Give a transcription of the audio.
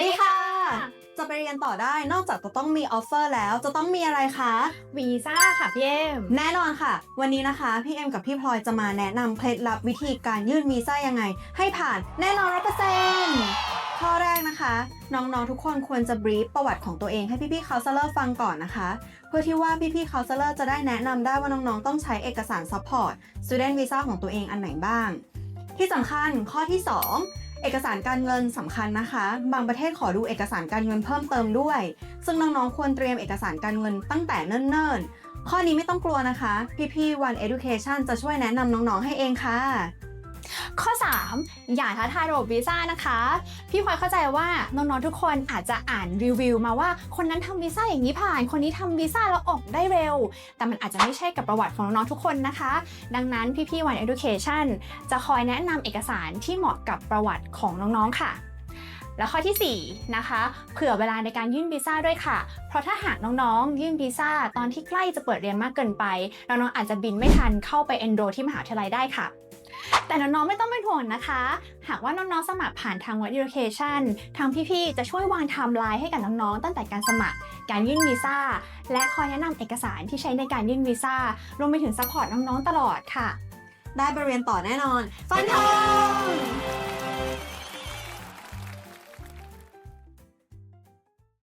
วัสดีค่ะ จะไปเรียนต่อได้นอกจากจะต้องมีออฟเฟอร์แล้วจะต้องมีอะไรคะวีซ่าค่ะพี่เอ็มแน่นอนค่ะ วันนี้นะคะพี่เอ็มกับพี่พลอยจะมาแนะนำเคล็ดลับวิธีการยื่นวีซ่ายังไง ให้ผ่านแน่นอนร้อเปอร์เซ็นต์ข้อแรกนะคะ น้องๆทุกคนควรจะบรีฟประวัติของตัวเองให้พี่ๆเคาน์เซลเลอร์ฟังก่อนนะคะ เพื่อที่ว่าพี่ๆเคาน์เซลเลอร์จะได้แนะนำได้ว่าน้องๆต้องใช้เอกสารซัพพอร์ต student visa ของตัวเองอันไหนบ้างที่สำคัญข้อที่ 2 เอกสารการเงินสำคัญนะคะ บางประเทศขอดูเอกสารการเงินเพิ่มเติมด้วย ซึ่งน้องๆควรเตรียมเอกสารการเงินตั้งแต่เนิ่นๆ ข้อนี้ไม่ต้องกลัวนะคะ พี่ๆ One Education จะช่วยแนะนำน้องๆ ให้เองค่ะ ข้อ 3 อย่าท้าทายระบบวีซ่านะคะ พี่พลอยเข้าใจว่าน้องๆทุกคนอาจจะอ่านรีวิวมาว่าคนนั้นทำวีซ่าอย่างนี้ผ่าน คนนี้ทำวีซ่าแล้วออกได้เร็ว แต่มันอาจจะไม่ใช่กับประวัติของน้องๆทุกคนนะคะ ดังนั้นพี่ๆ One Education จะคอยแนะนำเอกสารที่เหมาะกับประวัติของน้องๆค่ะและข้อทีสี่ 4 นะคะ เผื่อเวลาในการยื่นวีซ่าด้วยค่ะ เพราะถ้าหากน้องๆ ยื่นวีซ่าตอนที่ใกล้จะเปิดเรียนมากเกินไป น้องๆอาจจะบินไม่ทันเข้าไปเอนโรที่มหาวิทยาลัยได้ค่ะ แต่น้องๆไม่ต้องเป็นห่วงนะคะ หากว่าน้องๆสมัครผ่านทาง What Education ทางพี่ๆจะช่วยวางไทม์ไลน์ให้กับน้องๆตั้งแต่การสมัคร การยื่นวีซ่า และคอยแนะนำเอกสารที่ใช้ในการยื่นวีซ่ารวมไปถึงซัพพอร์ตน้องๆตลอดค่ะ ได้บริเวณต่อแน่นอน ฟันทอง